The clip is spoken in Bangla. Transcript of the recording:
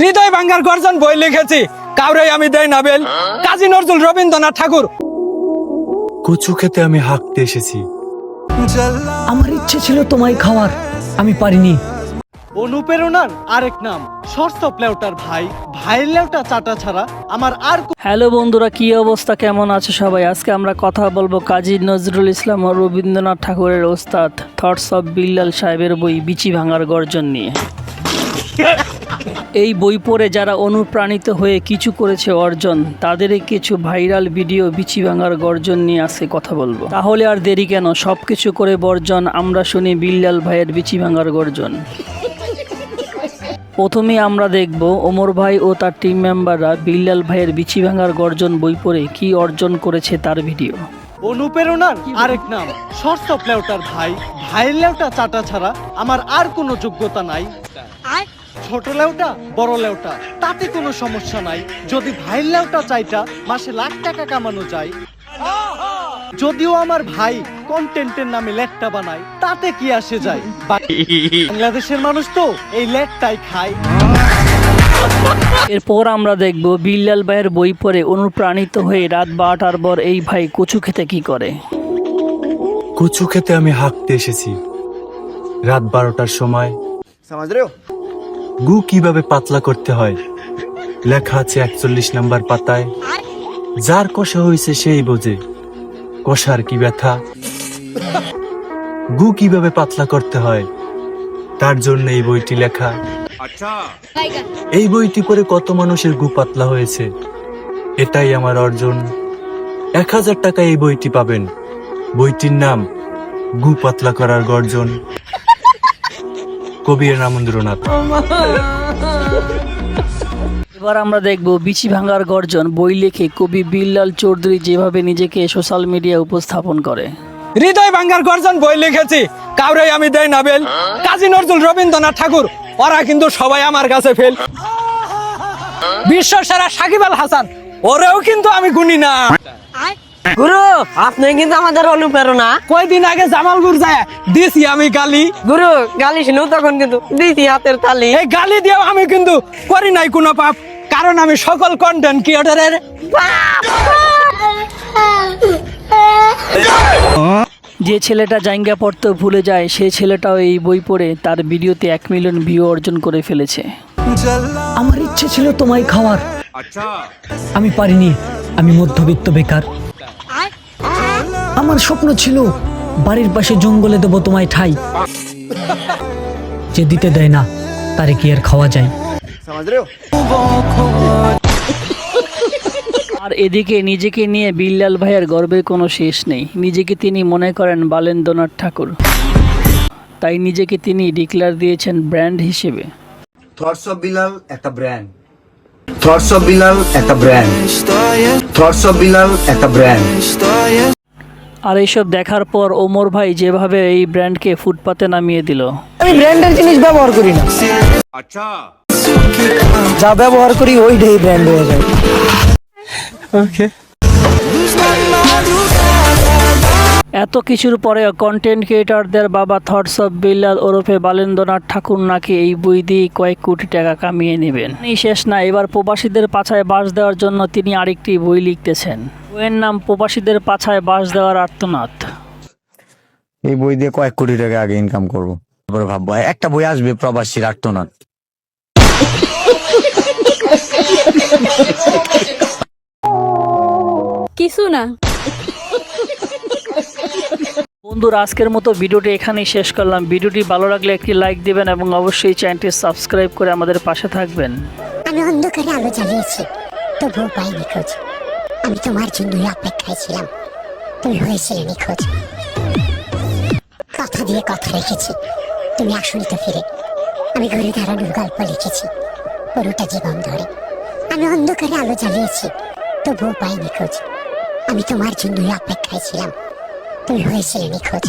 হৃদয় ভাঙ্গার গর্জন বই লিখেছি। কাউরে আমি দেই না বেল। কাজী নজরুল রবীন্দ্রনাথ ঠাকুর। কচু খেতে আমি হাঁকতে এসেছি। আমার ইচ্ছে ছিল তোমায় খাওয়ার। আমি পারিনি। অনুপ্রেরণার আরেক নাম শর্টস লেউটার ভাই। ভাইয়ের লেউটা চাটা ছাড়া আমার আর হ্যালো বন্ধুরা কি অবস্থা? কেমন আছে সবাই? আজকে আমরা কথা বলব কাজী নজরুল ইসলাম ও রবীন্দ্রনাথ ঠাকুরের ওস্তাদ থটস অফ বিল্লাল সাহেবের বই বিচি ভাঙার গর্জন নিয়ে। এই বই পড়ে যারা অনুপ্রাণিত হয়ে কিছু করেছে অর্জন তাদেরই কিছু ভাইরাল ভিডিও বিচি ভাঙার গর্জন নিয়ে আজকে কথা বলব। তাহলে আর দেরি কেন? সব কিছু করে বর্জন আমরা শুনি বিল্লাল ভাইয়ের বিচি ভাঙার গর্জন। প্রথমে আমরা দেখব ওমর ভাই ও তার টিম মেম্বাররা বিল্লাল ভাইয়ের বিচি ভাঙার গর্জন বই পড়ে কি অর্জন করেছে তার ভিডিও। অনুপ্রেরণার আরেক নাম শর্টস লেউটার ভাই। ভাইয়ের লেউটা চাটা ছাড়া আমার আর কোনো যোগ্যতা নাই। ছোট লেউটা বড় লেউটা তাতে কোনো সমস্যা নাই। যদি ভাইয়ের লেউটা চাইটা মাসে লাখ টাকা কামানো যায়। যদিও আমার ভাই কন্টেন্টের নামে লেটটা বানায় তাতে কি আসে যায়? বাংলাদেশের মানুষ তো এই লেটটাই খায়। এরপর আমরা দেখব বিল্লাল ভাইয়ের বই পড়ে অনুপ্রাণিত হয়ে রাত বারোটার পর এই ভাই কচু খেতে কি করে। কচু খেতে আমি হাঁকতে এসেছি। রাত বারোটার সময় গু কীভাবে পাতলা করতে হয়? লেখা আছে একচল্লিশ নাম্বার পাতায়। যার কষা হয়েছে সেই বোঝে। কষার কি ব্যথা? গু কীভাবে পাতলা করতে হয়? তার জন্য এই বইটি লেখা। এই বইটি পড়ে কত মানুষের গু পাতলা হয়েছে। এটাই আমার অর্জন। এক হাজার টাকা এই বইটি পাবেন। বইটির নাম গু পাতলা করার গর্জন। কবি রামেন্দ্রনাথ এবার আমরা দেখব বিচি ভাঙার গর্জন বই লিখে কবি বিল্লাল চৌধুরী যেভাবে নিজেকে সোশ্যাল মিডিয়া উপস্থাপন করে। হৃদয় ভাঙ্গার গর্জন বই লিখেছি। কাউরে আমি দেই না বেল। কাজী নজরুল রবীন্দ্রনাথ ঠাকুর ওরা কিন্তু সবাই আমার কাছে ফেল। বিশ্ব সেরা সাকিব আল হাসান ওরেও কিন্তু আমি গুনি না। গুরু আপনি কিন্তু আমাদের অনুপ্রেরণা। কয়দিন আগে জামালপুর যায় দিছি আমি গালি। গুরু গালি শুনু তখন কিন্তু দিছি হাতের তালি। এই গালি দিয়েও আমি কিন্তু করি নাই কোনো পাপ কারণ আমি সকল কন্টেন্ট ক্রিয়েটরের যে ছেলেটা জাঙ্গা পড়তে ভুলে যায় সেই ছেলেটাও এই বই পড়ে তার ভিডিওতে এক মিলিয়ন ভিউ অর্জন করে ফেলেছে। আমার ইচ্ছে ছিল তোমায় খাওয়ার। আমি পারিনি আমি মধ্যবিত্ত বেকার। আমার স্বপ্ন ছিল বাড়ির পাশে জঙ্গলে দেবো তোমায় ঠাই। যে দিতে দেয় না তারে কি আর খাওয়া যায়? আর এদিকে নিজেকে নিয়ে বিল্লাল ভাইয়ের গর্বের কোনো শেষ নেই। নিজেকে তিনি মনে করেন বালেন্দ্রনাথ ঠাকুর। তাই নিজেকে তিনি ডিক্লার দিয়েছেন ব্র্যান্ড হিসেবে। থটস অফ বিলাল একটা ব্র্যান্ড থটস অফ বিলাল একটা ব্র্যান্ড থটস অফ বিলাল একটা ব্র্যান্ড আর এইসব দেখার পর ওমর ভাই যেভাবে এই ব্র্যান্ডকে ফুটপাতে নামিয়ে দিল। আমি ব্র্যান্ডের জিনিস ব্যবহার করি না। আচ্ছা। যা ব্যবহার করি ওইটাই ব্র্যান্ড হয়ে যায়। এত কিছুর পরে কন্টেন্ট ক্রিয়েটরদের বাবা থটস অফ বিল্লাল ওরফে বালেন্দ্রনাথ ঠাকুর নাকি এই বই দিয়ে কয়েক কোটি টাকা কামিয়ে নেবেন? এই শেষ না এবার প্রবাসীদের পাছায় বাস দেওয়ার জন্য তিনি আরেকটি বই লিখতেছেন। বইয়ের নাম প্রবাসীদের পাছায় বাস দেওয়ার আর্তনাথ এই বই দিয়ে কয়েক কোটি টাকা আগে ইনকাম করব। তারপরে ভাববো একটা বই আসবে প্রবাসীর আর্তনাদ। কিছু না। বন্ধুরা, আজকের মতো ভিডিওটি এখানেই শেষ করলাম। ভিডিওটি ভালো লাগলে একটি লাইক দিবেন এবং অবশ্যই চ্যানেলটি সাবস্ক্রাইব করে আমাদের পাশে থাকবেন। আমি অন্ধকারে আলো জ্বালিয়েছি, তবুও পাইনি খোঁজ আমি তোমার জন্যই অপেক্ষায় ছিলাম। তুমি হয়েছিলে নিখোঁজ। কথা দিয়ে কথা রেখেছি। তুমি আসুন তো ফিরে। আমি ঘুরে দাঁড়ানোর গল্প লিখেছি। পুরোটা জীবন ধরে। আমি অন্ধকারে আলো জ্বালিয়েছি, তবুও পাইনি খোঁজ আমি তোমার জন্যই অপেক্ষায় ছিলাম। তুমি হয়েছিলে নিখোঁজ